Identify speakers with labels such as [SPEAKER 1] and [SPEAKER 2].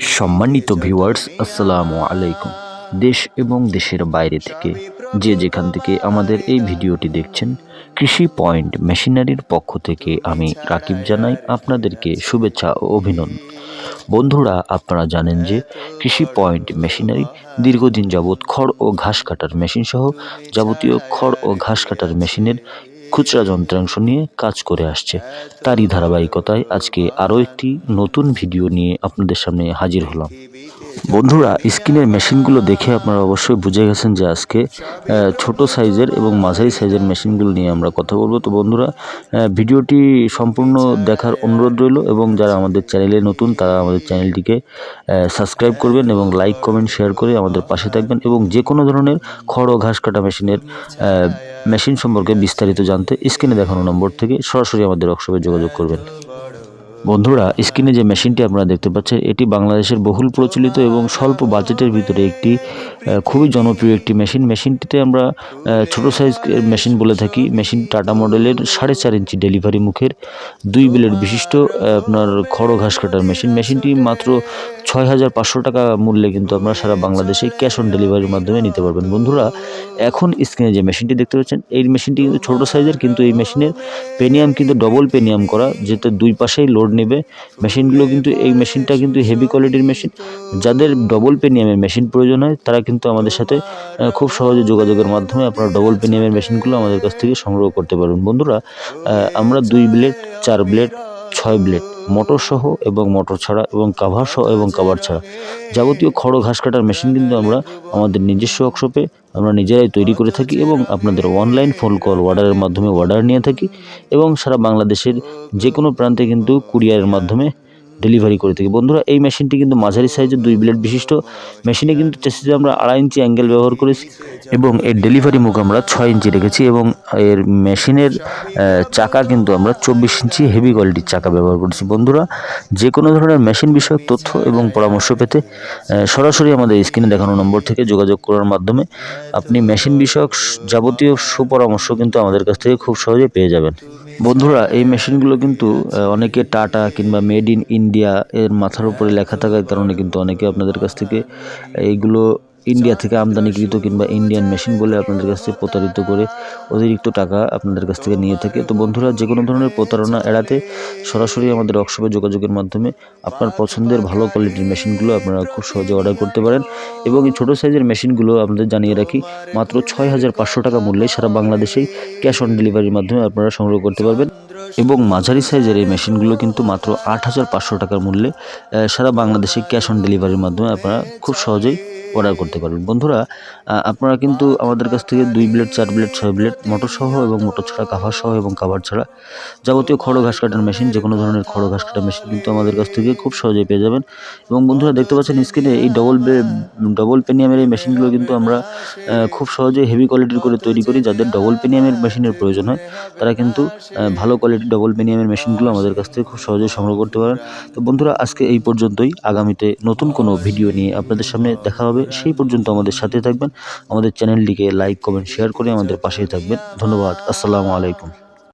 [SPEAKER 1] সম্মানিত ভিউয়ার্স আসসালামু আলাইকুম। দেশ এবং দেশের বাইরে থেকে যে যেখান থেকে আমাদের এই ভিডিওটি দেখছেন, কৃষি পয়েন্ট মেশিনারির পক্ষ থেকে আমি রাকিব জানাই আপনাদেরকে শুভেচ্ছা ও অভিনন্দন। বন্ধুরা, আপনারা জানেন যে কৃষি পয়েন্ট মেশিনারি দীর্ঘদিন যাবৎ খড় ও ঘাস কাটার মেশিন সহ যাবতীয় খড় ও ঘাস কাটার মেশিনের খুচরা যন্ত্রাংশ নিয়ে কাজ করে আসছে। তারই ধারাবাহিকতায় আজকে আরও একটি নতুন ভিডিও নিয়ে আপনাদের সামনে হাজির হলাম। বন্ধুরা, স্ক্রিনের মেশিনগুলো দেখে আপনারা অবশ্যই বুঝে গেছেন যে আজকে ছোট সাইজের এবং মাঝারি সাইজের মেশিনগুলো নিয়ে আমরা কথা বলব। তো বন্ধুরা ভিডিওটি সম্পূর্ণ দেখার অনুরোধ রইল এবং যারা আমাদের চ্যানেলে নতুন, তারা আমাদের চ্যানেলটিকে সাবস্ক্রাইব করবেন এবং লাইক, কমেন্ট, শেয়ার করে আমাদের পাশে থাকবেন এবং যে কোনো ধরনের খড় ও ঘাস কাটা মেশিনের মেশিন সম্পর্কে বিস্তারিত জানতে স্ক্রিনে দেখানো নম্বর থেকে সরাসরি আমাদের ওয়ার্কশপে যোগাযোগ করবেন। বন্ধুরা, স্ক্রিনে যে মেশিনটি আপনারা দেখতে পাচ্ছেন, এটি বাংলাদেশের বহুল প্রচলিত এবং স্বল্প বাজেটের ভিতরে একটি খুবই জনপ্রিয় একটি মেশিন। মেশিনটিতে আমরা ছোট সাইজ মেশিন বলে থাকি। মেশিন টাটা মডেলের সাড়ে চার ইঞ্চি ডেলিভারি মুখের দুই বিলের বিশিষ্ট আপনার খড় ঘাস কাটার মেশিন। মেশিনটি মাত্র ছয় হাজার পাঁচশো টাকা মূল্যে কিন্তু আপনারা সারা বাংলাদেশে ক্যাশ অন ডেলিভারির মাধ্যমে নিতে পারবেন। বন্ধুরা, এখন স্ক্রিনে যে মেশিনটি দেখতে পাচ্ছেন, এই মেশিনটি কিন্তু ছোটো সাইজের, কিন্তু এই মেশিনের পেনিয়াম কিন্তু ডবল পেনিয়াম করা, যেটা দুই পাশেই লোড নেবে। মেশিনগুলো কিন্তু, এই মেশিনটা কিন্তু হেভি কোয়ালিটির মেশিন। যাদের ডবল পেনিয়ামের মেশিন প্রয়োজন হয়, তারা কিন্তু আমাদের সাথে খুব সহজে যোগাযোগের মাধ্যমে আপনারা ডবল পেনিয়ামের মেশিনগুলো আমাদের কাছ থেকে সংগ্রহ করতে পারবেন। বন্ধুরা আমরা দুই ব্লেড চার ব্লেড ছয় ব্লেড মোটর সহ এবং মোটর ছাড়া এবং কাভার সহ এবং কাভার ছাড়া। যাবতীয় খড়, ঘাস কাটার মেশিন কিন্তু আমরা আমাদের নিজস্ব ওয়ার্কশপে আমরা নিজেরাই তৈরি করে থাকি এবং আপনাদের অনলাইন ফোন কল অর্ডারের মাধ্যমে অর্ডার নিয়ে থাকি এবং সারা বাংলাদেশের যে কোনো প্রান্তে কিন্তু কুরিয়ারের মাধ্যমে ডেলিভারি করে থাকি। বন্ধুরা, এই মেশিনটি কিন্তু মাঝারি সাইজের দুই ব্লেড বিশিষ্ট। মেশিনে কিন্তু চেষ্টিতে আমরা আড়াই ইঞ্চি অ্যাঙ্গেল ব্যবহার করেছি এবং এর ডেলিভারি মুখ আমরা ছয় ইঞ্চি রেখেছি এবং এর মেশিনের চাকা কিন্তু আমরা চব্বিশ ইঞ্চি হেভি কোয়ালিটির চাকা ব্যবহার করেছি। বন্ধুরা যে কোনো ধরনের মেশিন বিষয়ক তথ্য এবং পরামর্শ পেতে সরাসরি আমাদের স্ক্রিনে দেখানো নম্বর থেকে যোগাযোগ করার মাধ্যমে আপনি মেশিন বিষয়ক যাবতীয় সুপরামর্শ কিন্তু আমাদের কাছ থেকে খুব সহজে পেয়ে যাবেন। বন্ধুরা, এই মেশিনগুলো কিন্তু অনেকে টাটা কিংবা মেড ইন ইন ইন্ডিয়া এর মাথার উপরে লেখা থাকার কারণে কিন্তু অনেকে আপনাদের কাছ থেকে এইগুলো ইন্ডিয়া থেকে আমদানিকৃত কিংবা ইন্ডিয়ান মেশিন বলে আপনাদের কাছ থেকে প্রতারিত করে অতিরিক্ত টাকা আপনাদের কাছ থেকে নিয়ে থাকে। তো বন্ধুরা যে কোনো ধরনের প্রতারণা এড়াতে সরাসরি আমাদের ওয়ার্কশপে যোগাযোগের মাধ্যমে আপনার পছন্দের ভালো কোয়ালিটির মেশিনগুলো আপনারা খুব সহজে অর্ডার করতে পারেন এবং এই ছোটো সাইজের মেশিনগুলো আপনাদের জানিয়ে রাখি, মাত্র ছয় হাজার পাঁচশো টাকা মূল্যে সারা বাংলাদেশেই ক্যাশ অন ডেলিভারির মাধ্যমে আপনারা সংগ্রহ করতে পারবেন। এবং মাঝারি সাইজের এই মেশিনগুলো কিন্তু মাত্র আট হাজার পাঁচশো টাকার মূল্যে সারা বাংলাদেশে ক্যাশ অন ডেলিভারির মাধ্যমে আপনারা খুব সহজেই অর্ডার করতে পারবেন। বন্ধুরা আপনারা কিন্তু আমাদের কাছ থেকে দুই ব্লেড চার ব্লেড ছয় ব্লেড মোটর সহ এবং মোটর ছাড়া কাভার সহ এবং কাভার ছাড়া যাবতীয় খড় ঘাস কাটার মেশিন যে কোনো ধরনের খড় ঘাস কাটার মেশিন কিন্তু আমাদের কাছ থেকে খুব সহজেই পেয়ে যাবেন। এবং বন্ধুরা, দেখতে পাচ্ছেন স্ক্রিনে এই ডবল ডবল পেনিয়ামের এই মেশিনগুলো কিন্তু আমরা খুব সহজে হেভি কোয়ালিটির করে তৈরি করি। যাদের ডবল পেনিয়ামের মেশিনের প্রয়োজন হয়, তারা কিন্তু ভালো কোয়ালিটির ডবল পেনিয়ামের মেশিনগুলো আমাদের কাছ থেকে খুব সহজে সংগ্রহ করতে পারেন। তো বন্ধুরা, আজকে এই পর্যন্তই। আগামীতে নতুন কোনো ভিডিও নিয়ে আপনাদের সামনে দেখা হবে। সেই পর্যন্ত আমাদের সাথে থাকবেন। আমাদের চ্যানেলটিকে লাইক, কমেন্ট, শেয়ার করে আমাদের পাশেই থাকবেন। ধন্যবাদ। আসসালামু আলাইকুম।